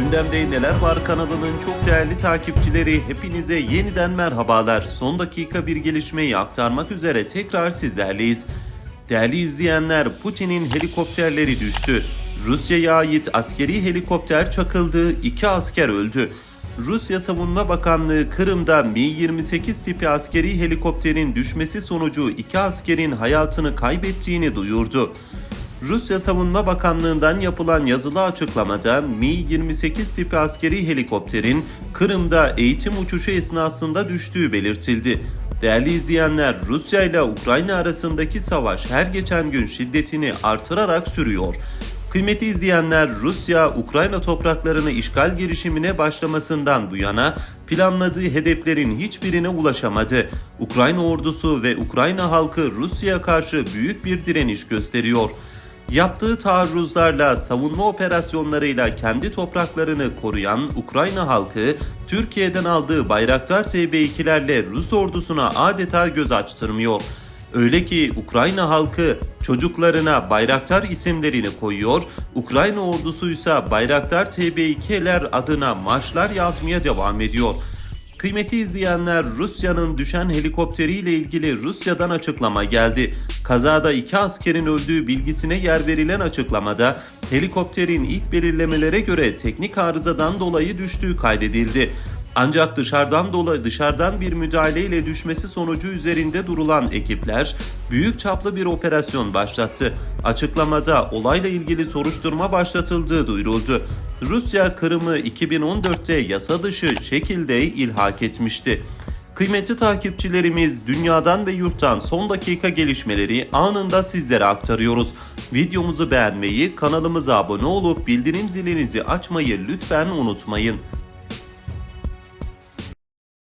Gündemde Neler Var kanalının çok değerli takipçileri hepinize yeniden merhabalar. Son dakika bir gelişmeyi aktarmak üzere tekrar sizlerleyiz. Değerli izleyenler Putin'in helikopterleri düştü. Rusya'ya ait askeri helikopter çakıldı, iki asker öldü. Rusya Savunma Bakanlığı Kırım'da Mi-28 tipi askeri helikopterin düşmesi sonucu iki askerin hayatını kaybettiğini duyurdu. Rusya Savunma Bakanlığı'ndan yapılan yazılı açıklamada Mi-28 tipi askeri helikopterin Kırım'da eğitim uçuşu esnasında düştüğü belirtildi. Değerli izleyenler, Rusya ile Ukrayna arasındaki savaş her geçen gün şiddetini artırarak sürüyor. Kıymetli izleyenler, Rusya, Ukrayna topraklarını işgal girişimine başlamasından bu yana planladığı hedeflerin hiçbirine ulaşamadı. Ukrayna ordusu ve Ukrayna halkı Rusya'ya karşı büyük bir direniş gösteriyor. Yaptığı taarruzlarla, savunma operasyonlarıyla kendi topraklarını koruyan Ukrayna halkı, Türkiye'den aldığı Bayraktar TB2'lerle Rus ordusuna adeta göz açtırmıyor. Öyle ki Ukrayna halkı çocuklarına Bayraktar isimlerini koyuyor, Ukrayna ordusu ise Bayraktar TB2'ler adına marşlar yazmaya devam ediyor. Kıymeti izleyenler Rusya'nın düşen helikopteriyle ilgili Rusya'dan açıklama geldi. Kazada iki askerin öldüğü bilgisine yer verilen açıklamada helikopterin ilk belirlemelere göre teknik arızadan dolayı düştüğü kaydedildi. Ancak dışarıdan dolayı dışarıdan bir müdahaleyle düşmesi sonucu üzerinde durulan ekipler büyük çaplı bir operasyon başlattı. Açıklamada olayla ilgili soruşturma başlatıldığı duyuruldu. Rusya Kırım'ı 2014'te yasa dışı şekilde ilhak etmişti. Kıymetli takipçilerimiz dünyadan ve yurttan son dakika gelişmeleri anında sizlere aktarıyoruz. Videomuzu beğenmeyi, kanalımıza abone olup bildirim zilinizi açmayı lütfen unutmayın.